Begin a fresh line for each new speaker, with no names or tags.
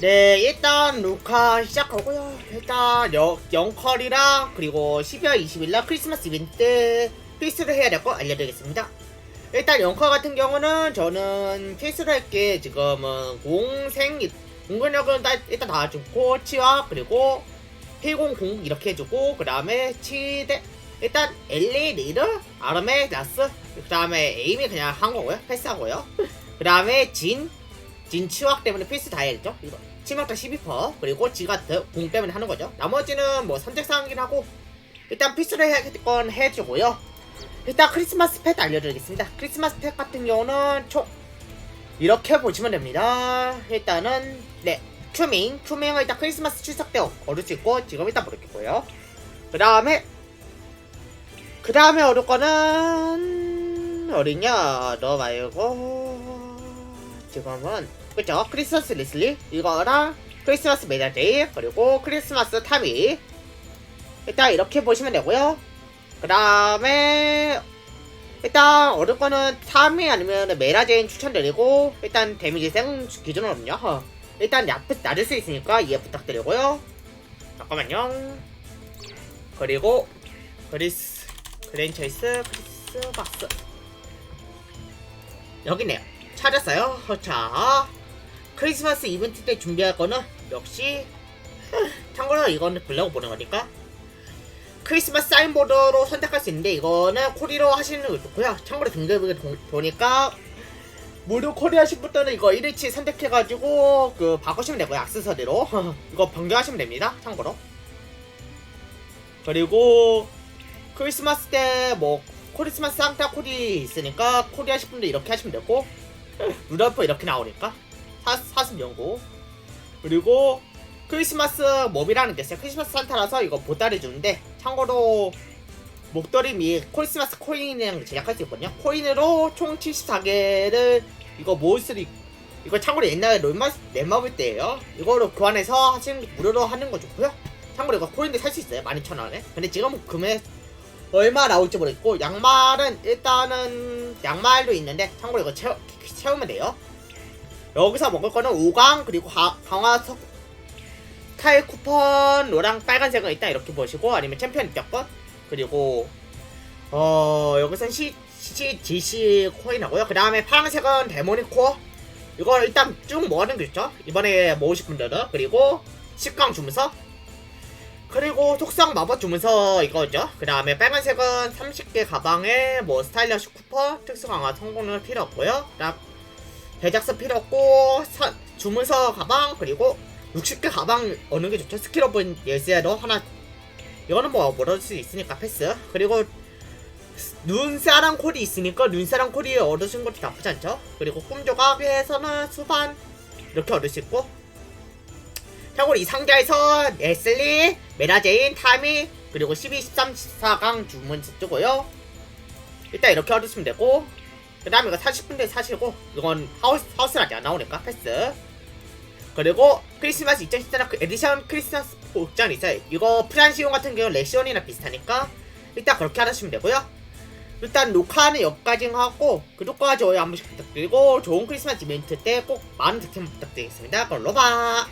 네, 일단 루카 시작하고요. 일단 여, 영컬이랑 그리고 12월 20일 날 크리스마스 이벤트 필수를 해야 될 거 알려드리겠습니다. 일단 영컬 같은 경우는 저는 필수로 할게 지금은 공생 공근력은 다- 일단 다 주고 치와 그리고 필공공 이렇게 해주고 그 다음에 치대 일단 엘리 리드 아르메 나스 그 다음에 에임이 그냥 한 거고요 패스하고요 그 다음에 진 진 치확 때문에 필수 다 해야겠죠? 이거 치명타 12% 그리고 지가트 공 때문에 하는 거죠. 나머지는 뭐 선택사항이긴 하고 일단 필수로 해야 될건 해주고요. 일단 크리스마스 펫 알려드리겠습니다. 크리스마스 펫 같은 경우는 총 이렇게 보시면 됩니다. 일단은 네 큐밍 큐밍은 일단 크리스마스 추석 때 얻을 수 있고 지금 일단 모르겠고요. 그 다음에 그 다음에 얻을 거는 어디냐 너 말고 지금은 그쵸? 크리스마스 리슬리? 이거랑 크리스마스 메다데이 그리고 크리스마스 타미. 일단 이렇게 보시면 되고요. 그 다음에 일단 얻을 거는 타미 아니면 메라제인 추천드리고 일단 데미지 생 기준으로는요 어, 일단 야프 낮을 수 있으니까 이해 부탁드리고요. 잠깐만요. 그리고 그리스 그랜체이스 크리스마스. 여기 있네요 찾았어요. 자 크리스마스 이벤트 때 준비할 거는 역시 참고로 이거는 블로그 보는 거니까. 크리스마스 사인보드로 선택할 수 있는데 이거는 코리로 하시는 거 좋고요. 참고로 등급이 도- 보니까 무료 코리 하신 분들은 이거 1일치 선택해가지고 그 바꾸시면 되고요. 악세서리로. 이거 변경하시면 됩니다. 참고로. 그리고 크리스마스 때 뭐 크리스마스 상타 코디 있으니까 코디 하실 분들 이렇게 하시면 되고 루돌프 이렇게 나오니까 사, 사슴 연구. 그리고 크리스마스 몹이라는 게 있어요. 크리스마스 산타라서 이거 보따리 주는데 참고로 목도리 및 크리스마스 코인이랑 제작할 수 있거든요. 코인으로 총 74개를 이거 모을 수 있... 이거 참고로 옛날에 롤마 넷마블 때예요. 이거로 교환해서 하시는 무료로 하는 거 좋고요. 참고로 이거 코인도 살 수 있어요. 12,000원에. 근데 지금 금액 얼마 나올지 모르겠고 양말은 일단은 양말도 있는데 참고로 이거 채우, 채우면 돼요. 여기서 먹을 거는 5강 그리고 가, 강화석 타일 쿠폰 노랑 빨간색은 일단 이렇게 보시고 아니면 챔피언 입장권 그리고 어 여기선 C, C, GC 코인 하고요. 그 다음에 파란색은 데모닉 코어. 이거 일단 쭉 모아는 게 있죠? 이번에 모으실 분들은. 그리고 10강 주문서 그리고 속성 마법 주문서 이거죠. 그 다음에 빨간색은 30개 가방에 뭐 스타일러시 쿠퍼, 특수 강화 성공은 필요 없고요. 대작서 필요 없고 사- 주문서 가방 그리고 60개 가방 어느 게 좋죠? 스킬 오븐 열쇠도 하나 이거는 뭐 얻을 수 있으니까 패스. 그리고 눈사랑 콜이 있으니까 눈사랑 콜이 얻으신 것도 나쁘지 않죠? 그리고 꿈 조각에서는 수반 이렇게 얻을 수 있고 참고로 이 상자에서 에슬리, 메라제인, 타미 그리고 12, 13, 14강 주문 뜨고요. 일단 이렇게 얻으시면 되고 그 다음에 이거 사실 분들 사시고 이건 하우스, 하우스라지 안 나오니까 패스. 그리고 크리스마스 2014년 그 에디션 크리스마스 복장이 있어요. 이거 프란시온 같은 경우는 레시온이나 비슷하니까 일단 그렇게 하시면 되고요. 일단 녹화는 여기까지 하고 구독과 좋아요 한 번씩 부탁드리고 좋은 크리스마스 이벤트 때 꼭 많은 득템 부탁드리겠습니다. 그럼 로바